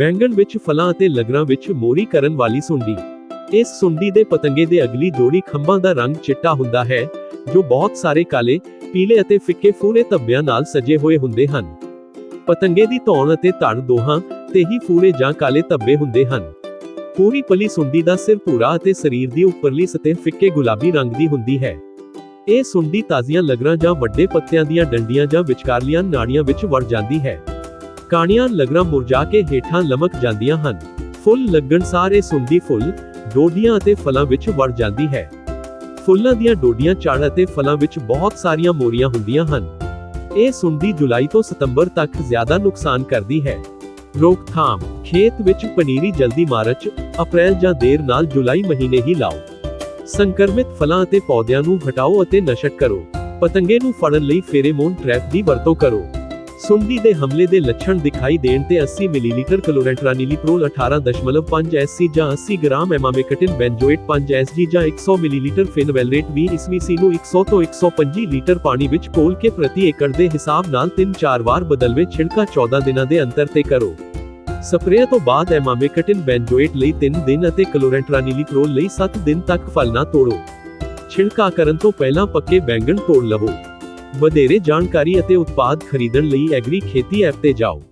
ਬੈਂਗਣ ਵਿੱਚ ਫਲਾਂ ਅਤੇ ਲਗਰਾਂ ਵਿੱਚ ਮੋਰੀ ਕਰਨ ਵਾਲੀ ਸੁੰਡੀ। ਇਸ ਸੁੰਡੀ ਦੇ ਪਤੰਗੇ ਦੇ ਅਗਲੀ ਜੋੜੀ ਖੰਭਾਂ ਦਾ ਰੰਗ ਚਿੱਟਾ ਹੁੰਦਾ ਹੈ, ਜੋ ਬਹੁਤ ਸਾਰੇ ਕਾਲੇ, ਪੀਲੇ ਅਤੇ ਫਿੱਕੇ ਫੂਰੇ ਧੱਬਿਆਂ ਨਾਲ ਸਜੇ ਹੋਏ ਹੁੰਦੇ ਹਨ। ਪਤੰਗੇ ਦੀ ਧੌਣ ਅਤੇ ਧੜ ਦੋਹਾਂ ਤੇ ਹੀ ਫੂਰੇ ਜਾਂ ਕਾਲੇ ਧੱਬੇ ਹੁੰਦੇ ਹਨ। ਪੂਰੀ ਪਲੀ ਸੁੰਡੀ ਦਾ ਸਿਰ ਭੂਰਾ ਅਤੇ ਸਰੀਰ ਦੀ ਉੱਪਰਲੀ ਸਤਹ ਫਿੱਕੇ ਗੁਲਾਬੀ ਰੰਗ ਦੀ ਹੁੰਦੀ ਹੈ। ਇਹ ਸੁੰਡੀ ਤਾਜ਼ੀਆਂ ਲਗਰਾਂ ਜਾਂ ਵੱਡੇ ਪੱਤਿਆਂ ਦੀਆਂ ਡੰਡੀਆਂ ਜਾਂ ਵਿਚਕਾਰਲੀਆਂ ਨਾੜੀਆਂ ਵਿੱਚ ਵੜ ਜਾਂਦੀ ਹੈ। ਕਾਣੀਆਂ ਲਗਰਾਂ ਮੁਰਝਾ ਕੇ ਹੇਠਾਂ ਲਮਕ ਜਾਂਦੀਆਂ ਹਨ। ਫੁੱਲ ਲੱਗਣ ਸਾਰ ਇਹ ਸੁੰਡੀ ਫੁੱਲ ਡੋਡੀਆਂ ਅਤੇ ਫਲਾਂ ਵਿੱਚ ਵੜ ਜਾਂਦੀ ਹੈ। ਫੁੱਲਾਂ ਦੀਆਂ ਡੋਡੀਆਂ ਝੜ ਅਤੇ ਫਲਾਂ ਵਿੱਚ ਬਹੁਤ ਸਾਰੀਆਂ ਮੋਰੀਆਂ ਹੁੰਦੀਆਂ ਹਨ। ਇਹ ਸੁੰਡੀ ਜੁਲਾਈ ਤੋਂ ਸਤੰਬਰ ਤੱਕ ਜ਼ਿਆਦਾ ਨੁਕਸਾਨ ਕਰਦੀ ਹੈ। ਰੋਕਥਾਮ, ਖੇਤ ਵਿੱਚ ਪਨੀਰੀ ਜਲਦੀ ਮਾਰਚ, ਅਪ੍ਰੈਲ ਜਾਂ ਦੇਰ ਨਾਲ ਜੁਲਾਈ ਮਹੀਨੇ ਹੀ ਲਾਓ। ਸੰਕਰਮਿਤ ਫਲਾਂ ਅਤੇ ਪੌਦਿਆਂ ਨੂੰ ਹਟਾਓ ਅਤੇ ਨਸ਼ਟ ਕਰੋ। ਪਤੰਗੇ ਨੂੰ ਫੜਨ ਲਈ ਫੇਰੇਮੋਨ ਟ੍ਰੈਪ ਦੀ ਵਰਤੋਂ ਕਰੋ। ਸੁੰਡੀ ਦੇ ਹਮਲੇ ਦੇ ਲੱਛਣ ਦਿਖਾਈ ਦੇਣ ਤੇ 80 ਮਿਲੀਲੀਟਰ ਕਲੋਰੈਂਟਰਾਨੀਲੀਪ੍ਰੋਲ 18.5 ਐਸਸੀ ਜਾਂ 80 ਗ੍ਰਾਮ ਐਮਾਮੇਕਟਿਨ ਬੈਂਜੋਏਟ 5 ਐਸਜੀ ਜਾਂ 100 ਮਿਲੀਲੀਟਰ ਫਿਨਵੈਲਰੇਟ 20 ਇਸਵੀਸੀ ਨੂੰ 100 ਤੋਂ 125 ਲੀਟਰ ਪਾਣੀ ਵਿੱਚ ਘੋਲ ਕੇ ਪ੍ਰਤੀ ਏਕੜ ਦੇ ਹਿਸਾਬ ਨਾਲ 3-4 ਵਾਰ ਬਦਲਵੇਂ ਛਿੜਕਾ 14 ਦਿਨਾਂ ਦੇ ਅੰਤਰ ਤੇ ਕਰੋ। ਸਪਰੇਅ ਤੋਂ ਬਾਅਦ ਐਮਾਮੇਕਟਿਨ ਬੈਂਜੋਏਟ ਲਈ 3 ਦਿਨ ਅਤੇ ਕਲੋਰੈਂਟਰਾਨੀਲੀਪ੍ਰੋਲ ਲਈ 7 ਦਿਨ ਤੱਕ ਫਲ ਨਾ ਤੋੜੋ। ਛਿੜਕਾ ਕਰਨ ਤੋਂ ਪਹਿਲਾਂ ਪੱਕੇ ਬੈਂਗਣ ਤੋੜ ਲਵੋ। ਵਧੇਰੇ ਜਾਣਕਾਰੀ ਅਤੇ ਉਤਪਾਦ ਖਰੀਦਣ ਲਈ ਐਗਰੀ ਖੇਤੀ ਐਪ ਤੇ ਜਾਓ।